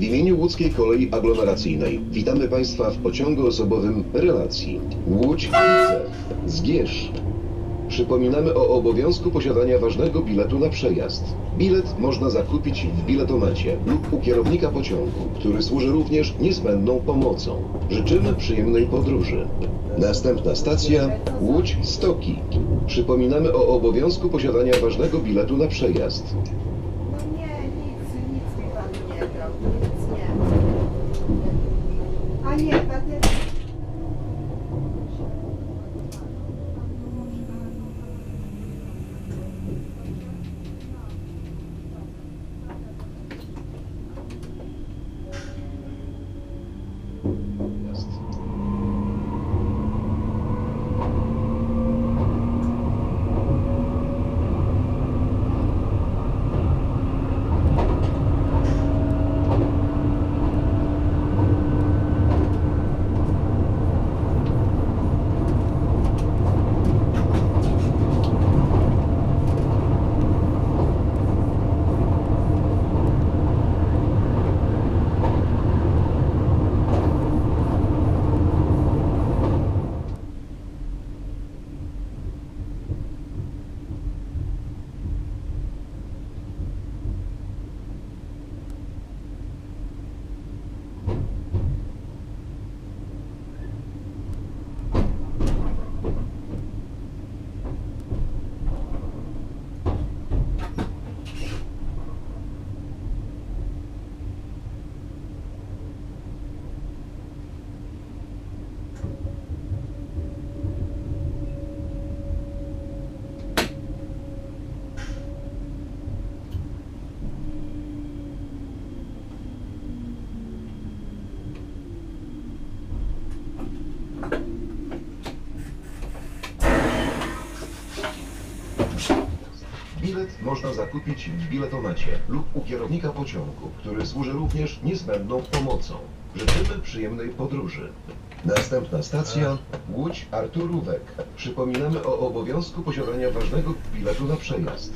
W imieniu łódzkiej kolei aglomeracyjnej witamy Państwa w pociągu osobowym relacji Łódź-Widzew. Zgierz. Przypominamy o obowiązku posiadania ważnego biletu na przejazd. Bilet można zakupić w biletomacie lub u kierownika pociągu, który służy również niezbędną pomocą. Życzymy przyjemnej podróży. Następna stacja Łódź-Stoki. Przypominamy o obowiązku posiadania ważnego biletu na przejazd. Bilet można zakupić w biletomacie lub u kierownika pociągu, który służy również niezbędną pomocą. Życzymy przyjemnej podróży. Następna stacja Łódź Arturówek. Przypominamy o obowiązku posiadania ważnego biletu na przejazd.